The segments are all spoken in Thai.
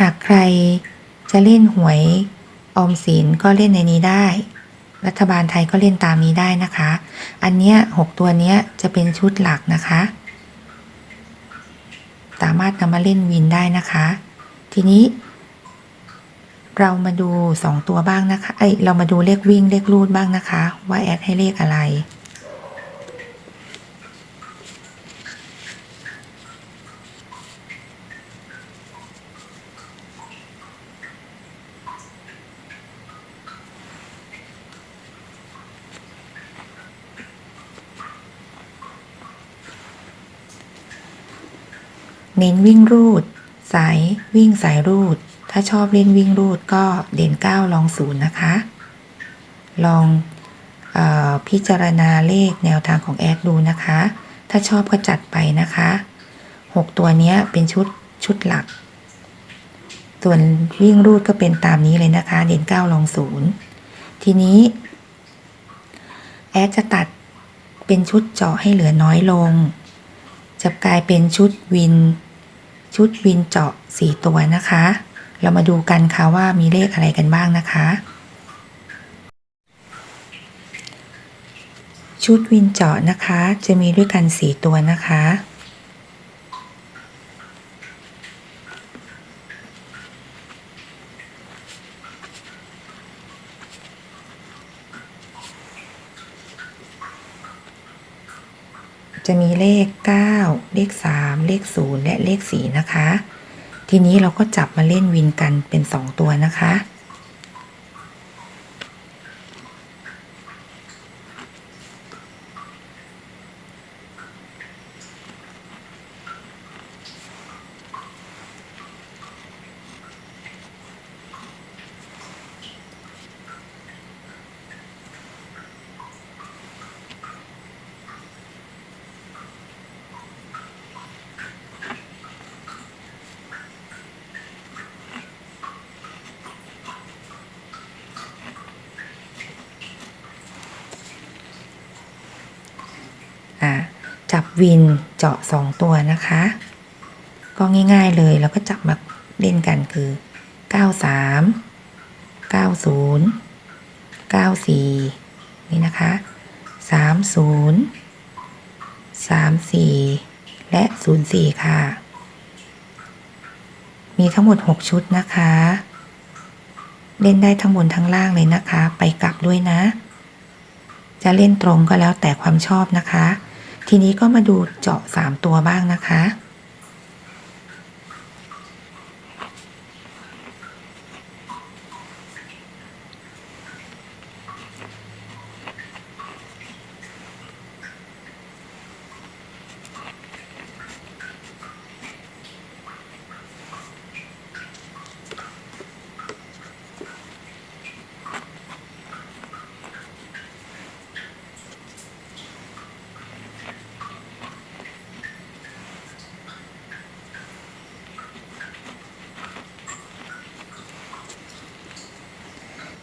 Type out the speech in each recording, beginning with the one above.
หากใครจะเล่นหวยออมสินก็เล่นในนี้ได้ รัฐบาลไทยก็เล่นตามนี้ได้นะคะ อันเนี้ยหกตัวเนี้ยจะเป็นชุดหลักนะคะ สามารถนำมาเล่นวินได้นะคะ ทีนี้ เรามาดูสองตัวบ้างนะคะ เอ้ยเรามาดูเลขวิ่งเลขรูดบ้างนะคะ ว่าแอดให้เลขอะไร เน้นวิ่งรูด สายวิ่งสายรูด ถ้าชอบเล่นวิ่งรูดก็เด่น 9 ลองศูนย์นะคะ ลองออพิจารณาเลขแนวทางของแอดดูนะคะ ถ้าชอบก็จัดไปนะคะ 6 ตัวนี้เป็นชุดชุดหลัก ส่วนวิ่งรูดก็เป็นตามนี้เลยนะคะ เด่น 9 ลองศูนย์ทีนี้แอดจะตัดเป็นชุดเจาะให้เหลือน้อยลง จะกลายเป็นชุดวิน ชุดวินเจาะสี่ตัวนะคะ เรามาดูกันค่ะว่ามีเลขอะไรกันบ้างนะคะ ชุดวินเจาะนะคะ จะมีด้วยกันสี่ตัวนะคะ จะมีเลข 9 เลข 3 เลข 0 และเลข 4 นะคะ ทีนี้เราก็จับมาเล่นวินกันเป็น 2 ตัวนะคะอะ จับวินเจาะ 2 ตัวนะคะ ก็ง่ายๆเลยเราก็จับมาเล่นกันคือ 93 90 94 นี่นะคะ 30 34 และ 04 ค่ะ มีทั้งหมด 6 ชุดนะคะ เล่นได้ทั้งบนทั้งล่างเลยนะคะ ไปกลับด้วยนะ จะเล่นตรงก็แล้วแต่ความชอบนะคะ ทีนี้ก็มาดูเจาะ 3 ตัวบ้างนะคะ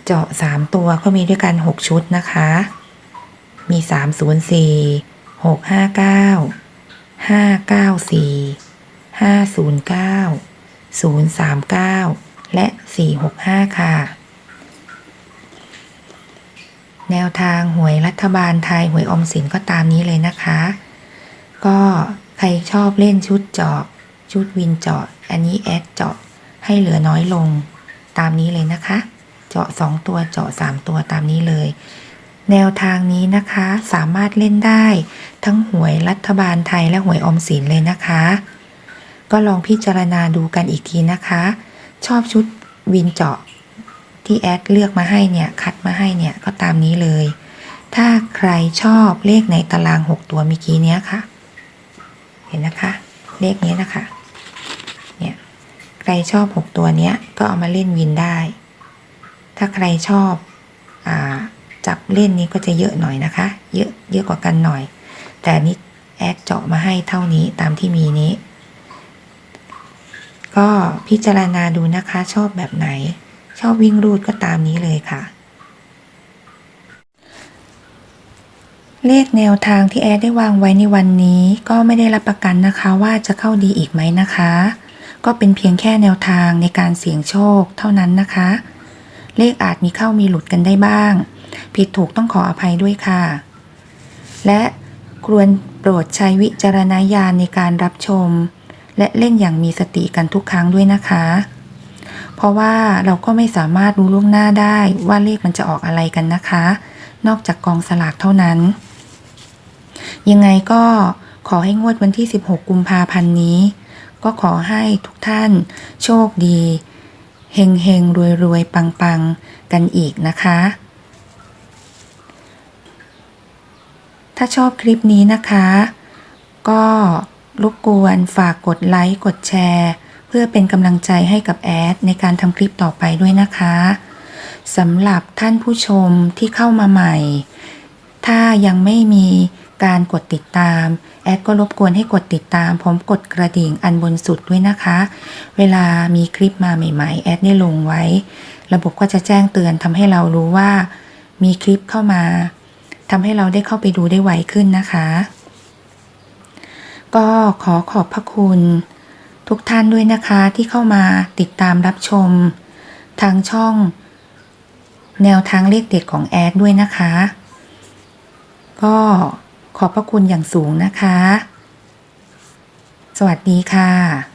เจาะ 3 ตัวก็มีด้วยกัน 6 ชุดนะคะ มี 304 659 594 509 039 และ 465 ค่ะ แนวทางหวยรัฐบาลไทยหวยอมสินก็ตามนี้เลยนะคะ ก็ใครชอบเล่นชุดเจาะ ชุดวินเจาะ อันนี้แอดเจาะให้เหลือน้อยลงตามนี้เลยนะคะ จาะ 2 ตัวเจาะ 3 ตัวตามนี้เลย แนวทางนี้นะคะสามารถเล่นได้ ทั้งหวยรัฐบาลไทยและหวยอมสินเลยนะคะ ก็ลองพิจารณาดูกันอีกทีนะคะ ชอบชุดวินเจาะที่แอดเลือกมาให้เนี่ยคัดมาให้เนี่ยก็ตามนี้เลย ถ้าใครชอบเลขในตาราง 6 ตัวเมื่อกี้เนี้ยค่ะ เห็นนะคะ เลขนี้นะคะ เนี่ยใครชอบ 6 ตัวเนี้ยก็เอามาเล่นวินได้ ถ้าใครชอบอจับเล่นนี้ก็จะเยอะหน่อยนะคะ เยอะเยอะกว่ากันหน่อย แต่นี้แอดเจาะมาให้เท่านี้ตามที่มีนี้ ก็พิจารณาดูนะคะชอบแบบไหน ชอบวิ่งรูดก็ตามนี้เลยค่ะ เลขแนวทางที่แอดได้วางไว้ในวันนี้ ก็ไม่ได้รับประกันนะคะว่าจะเข้าดีอีกไหมนะคะ ก็เป็นเพียงแค่แนวทางในการเสี่ยงโชคเท่านั้นนะคะ เลขอาจมีเข้ามีหลุดกันได้บ้าง ผิดถูกต้องขออภัยด้วยค่ะ และควรโปรดใช้วิจารณญาณในการรับชม และเล่นอย่างมีสติกันทุกครั้งด้วยนะคะ เพราะว่าเราก็ไม่สามารถรู้ล่วงหน้าได้ว่าเลขมันจะออกอะไรกันนะคะ นอกจากกองสลากเท่านั้น ยังไงก็ขอให้งวดวันที่ 16 กุมภาพันธ์นี้ ก็ขอให้ทุกท่านโชคดี เฮงเฮงรวยรวยปังปังกันอีกนะคะ ถ้าชอบคลิปนี้นะคะ ก็รบกวนฝากกดไลค์ กดแชร์ เพื่อเป็นกำลังใจให้กับแอด ในการทำคลิปต่อไปด้วยนะคะสำหรับท่านผู้ชมที่เข้ามาใหม่ ถ้ายังไม่มี การกดติดตาม แอดก็รบกวนให้กดติดตามพร้อมกดกระดิ่งอันบนสุดด้วยนะคะ เวลามีคลิปมาใหม่ๆ แอดได้ลงไว้ ระบบก็จะแจ้งเตือนทำให้เรารู้ว่า มีคลิปเข้ามาทำให้เราได้เข้าไปดูได้ไวขึ้นนะคะ ก็ขอขอบพระคุณ ทุกท่านด้วยนะคะที่เข้ามาติดตามรับชม ทางช่อง แนวทางเลขเด็ดของแอดด้วยนะคะ ก็ ขอบพระคุณอย่างสูงนะคะ สวัสดีค่ะ